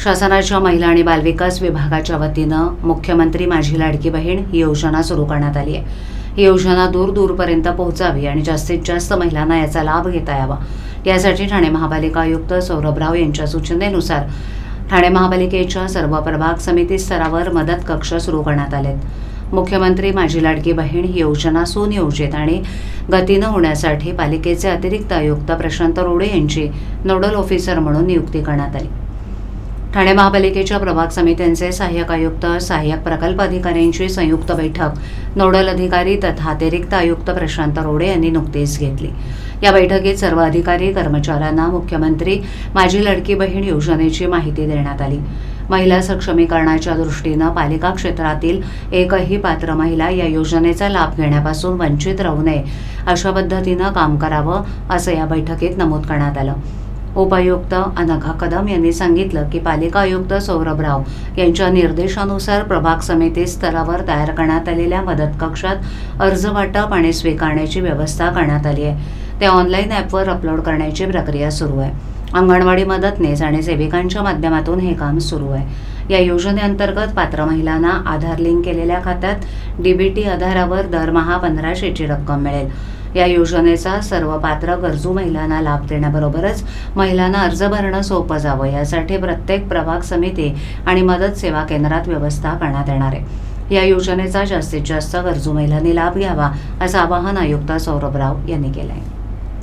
शासनाच्या महिला आणि बालविकास विभागाच्या वतीनं मुख्यमंत्री माझी लाडकी बहीण ही योजना सुरू करण्यात आली आहे. ही योजना दूर दूरपर्यंत पोहोचावी आणि जास्तीत जास्त महिलांना याचा लाभ घेता यावा. यासाठी ठाणे महापालिका आयुक्त सौरभराव यांच्या सूचनेनुसार ठाणे महापालिकेच्या सर्व प्रभाग समिती स्तरावर मदत कक्ष सुरू करण्यात आलेत. मुख्यमंत्री माझी लाडकी बहीण ही योजना सुनियोजित आणि गतीनं होण्यासाठी पालिकेचे अतिरिक्त आयुक्त प्रशांत रोडे यांची नोडल ऑफिसर म्हणून नियुक्ती करण्यात आली. ठाणे महापालिकेच्या प्रभाग समित्यांचे सहाय्यक आयुक्त सहाय्यक प्रकल्प अधिकाऱ्यांची संयुक्त बैठक. नोडल अधिकारी तथा अतिरिक्त आयुक्त प्रशांत रोडे यांनी नुकतीच घेतली. या बैठकीत सर्व अधिकारी कर्मचाऱ्यांना मुख्यमंत्री माझी लडकी बहीण योजनेची माहिती देण्यात आली. महिला सक्षमीकरणाच्या दृष्टीनं पालिका क्षेत्रातील एकही पात्र महिला या योजनेचा लाभ घेण्यापासून वंचित राहू नये अशा पद्धतीनं काम करावं असं या बैठकीत नमूद करण्यात आलं. उपायुक्त अनघा कदम यांनी सांगितलं की पालिका आयुक्त सौरभ राव यांच्या निर्देशानुसार प्रभाग समिती स्तरावर तयार करण्यात आलेल्या मदत कक्षात अर्ज वाटप आणि स्वीकारण्याची व्यवस्था करण्यात आली आहे. ते ऑनलाईन ॲपवर अपलोड करण्याची प्रक्रिया सुरू आहे. अंगणवाडी मदतनीस आणि सेविकांच्या माध्यमातून हे काम सुरू आहे. या योजनेअंतर्गत पात्र महिलांना आधार लिंक केलेल्या खात्यात डीबीटी आधारावर दरमहा पंधराशेची रक्कम मिळेल. या योजनेचा सर्व पात्र गरजू महिलांना लाभ देण्याबरोबरच महिलांना अर्ज भरणं सोपं जावं यासाठी प्रत्येक प्रभाग समिती आणि मदत सेवा केंद्रात व्यवस्था करण्यात येणार आहे. या योजनेचा जास्तीत जास्त गरजू महिलांनी लाभ घ्यावा असं आवाहन आयुक्त सौरभ राव यांनी केलं आहे